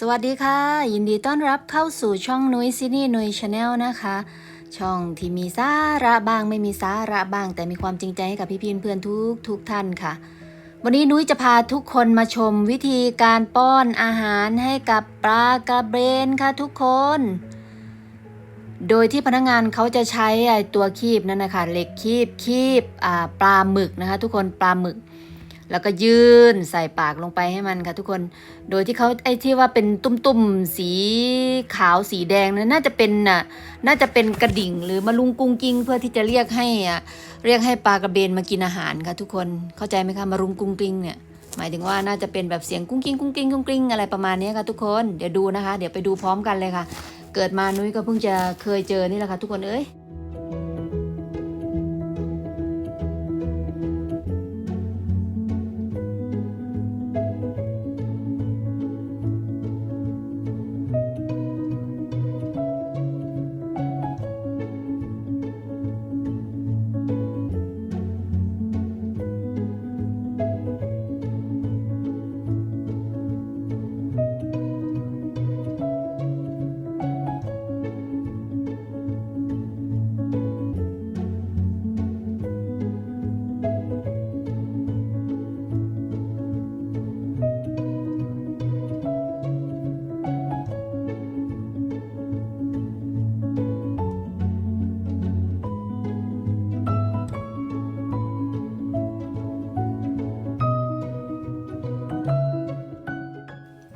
สวัสดีค่ะ ยินดีต้อนรับเข้าสู่ช่องนุ้ยซินี่นุ้ยชาแนลนะคะ ช่องที่มีสาระบ้างไม่มีสาระบ้าง แต่มีความจริงใจให้กับพี่พีเพื่อนทุกทุกท่านค่ะ วันนี้นุ้ยจะพาทุกคนมาชมวิธีการป้อนอาหารให้กับปลากระเบนค่ะทุกคน โดยที่พนักงานเขาจะใช้ไอตัวคีบนั่นนะคะเหล็กคีบคีบปลาหมึกนะคะ ทุกคนปลาหมึก แล้วก็ยื่นใส่ปากลงไปให้มันค่ะทุกคน โดยที่เขาไอ้ที่ว่าเป็นตุ้มๆสีขาวสีแดงนั้นน่าจะเป็นน่ะน่าจะเป็นกระดิ่งหรือมะลุงกุ้งกิ้งเพื่อที่จะเรียกให้อะเรียกให้ปลากระเบนมากินอาหารค่ะทุกคนเข้าใจไหมคะมะรุงกุ้งกิ้งเนี่ยหมายถึงว่าน่าจะเป็นแบบเสียงกุ้งกิ้งกุ้งกิ้งกุ้งกิ้งอะไรประมาณนี้ค่ะทุกคนเดี๋ยวดูนะคะ เดี๋ยวไปดูพร้อมกันเลยค่ะ เกิดมานุ้ยก็เพิ่งจะเคยเจอนี่แหละค่ะทุกคนเอ้ย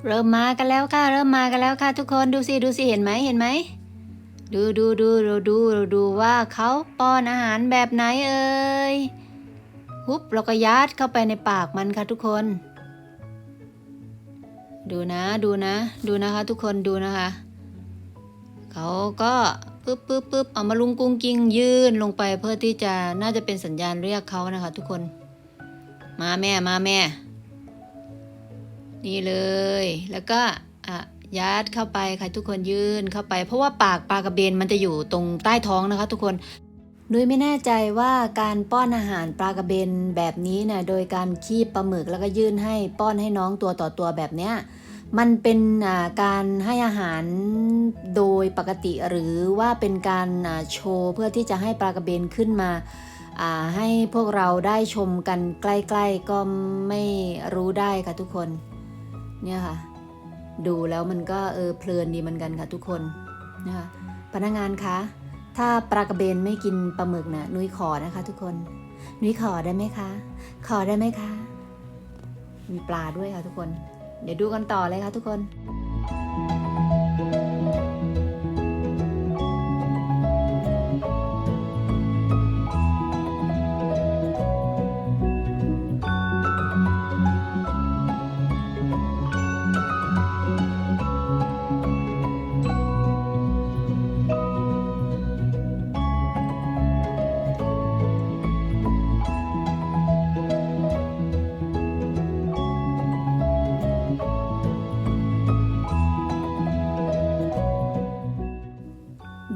เริ่มมากันแล้วค่ะ เริ่มมากันแล้วค่ะ ทุกคนดูสิดูสิเห็นไหมเห็นไหมดูดูดูเราดูเราดูว่าเขาป้อนอาหารแบบไหนเอ่ยฮุบเราก็ยัดเข้าไปในปากมันค่ะทุกคน ดูนะดูนะ ดูนะคะทุกคนดูนะคะ เขาก็ปึ๊บปึ๊บปึ๊บเอามาลุงกุ้งกิ้งยื่นลงไปเพื่อที่จะน่าจะเป็นสัญญาณเรียกเขานะคะ ทุกคน มาแม่มาแม่ นี่เลย แล้วก็ยัดเข้าไปค่ะทุกคนยื่นเข้าไป เพราะว่าปากปลากระเบนมันจะอยู่ตรงใต้ท้องนะคะ ทุกคนนุ้ยไม่แน่ใจว่าการป้อนอาหารปลากระเบนแบบนี้เนี่ยโดยการคีบปลาหมึกแล้วก็ยื่นให้ป้อนให้น้องตัวต่อตัวแบบเนี้ยมันเป็นการให้อาหารโดยปกติหรือว่าเป็นการโชว์เพื่อที่จะให้ปลากระเบนขึ้นมาให้พวกเราได้ชมกันใกล้ ๆก็ไม่รู้ได้ค่ะทุกคน เนี่ยค่ะ ดูแล้วมันก็เออเพลินดีเหมือนกันค่ะทุกคนนะคะพนักงานคะถ้าปลากระเบนไม่กินปลาหมึกนะนุ้ยขอนะคะ ทุกคนนุ้ยขอได้ไหมคะ ขอได้ไหมคะ มีปลาด้วยค่ะทุกคน เดี๋ยวดูกันต่อเลยค่ะทุกคน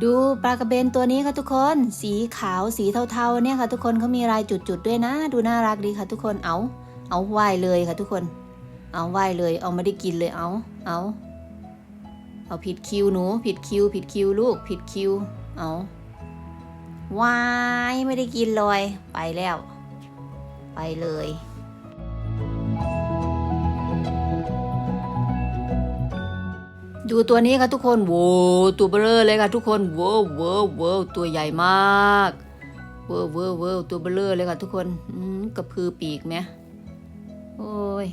ดูปลากระเบนตัวนี้ค่ะทุกคน สีขาวสีเทาๆเนี่ยค่ะทุกคนเขามีลายจุดๆด้วยนะ ดูน่ารักดีค่ะทุกคนเอา เอาไหวเลยค่ะทุกคน เอาไหวเลย เอาไม่ได้กินเลยเอาเอาเอาผิดคิวหนูผิดคิวผิดคิวลูกผิดคิวเอาวายไม่ได้กินเลยไปแล้ว ไปเลย ดูตัวนี้ค่ะทุกคนโวตัวเบลอเลยค่ะทุกคนโว้วโวโวตัวใหญ่มากเว้วเว้วเว้วตัวเบลอเลยค่ะทุกคนกระพือปีกไหมโอ้ย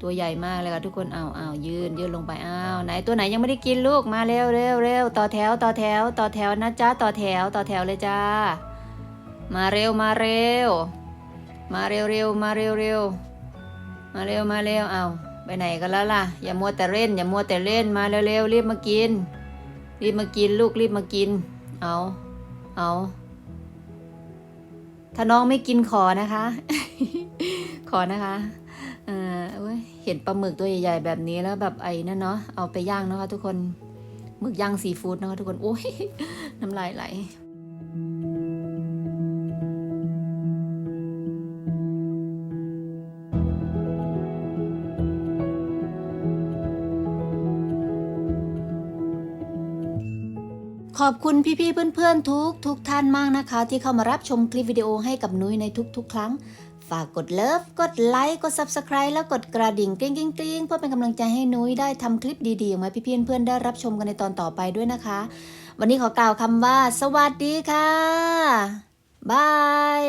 ตัวใหญ่มากเลยค่ะทุกคนอ้าวอ้าวยืนยืนลงไปอ้าวไหนตัวไหนยังไม่ได้กินลูกมาเร็วเร็วเร็วต่อแถวต่อแถวต่อแถวนะจ๊ะต่อแถวต่อแถวเลยจ้า มาเร็วมาเร็ว มาเร็วเร็วมาเร็วเร็วมาเร็วมาเร็วอ้าว ไปไหนกันแล้วล่ะ อย่ามัวแต่เล่น อย่ามัวแต่เล่นมาเร็วๆรีบมากิน รีบมากินลูกรีบมากิน เอาเอาถ้าน้องไม่กินขอนะคะ ขอนะคะเออเว้ยเห็นปลาหมึกตัวใหญ่ๆแบบนี้แล้วแบบไอ้นั่นเนาะเอาไปย่างนะคะ ทุกคนหมึกย่างซีฟู้ดนะคะทุกคนโอ้ยน้ำลายไหล ขอบคุณพี่ๆเพื่อนๆทุกทุกท่านมากนะคะ ที่เข้ามารับชมคลิปวิดีโอให้กับนุ้ยในทุกๆ ครั้ง ฝากกดเลิฟกดไลค์กด Subscribe แล้วกดกระดิ่งกริ๊งกริ๊งกริ๊งเพื่อเป็นกำลังใจให้นุ้ยได้ทำคลิปดีๆออกมาพี่ๆเพื่อนๆได้รับชมกันในตอนต่อไปด้วยนะคะ วันนี้ขอกล่าวคำว่า สวัสดีค่ะบาย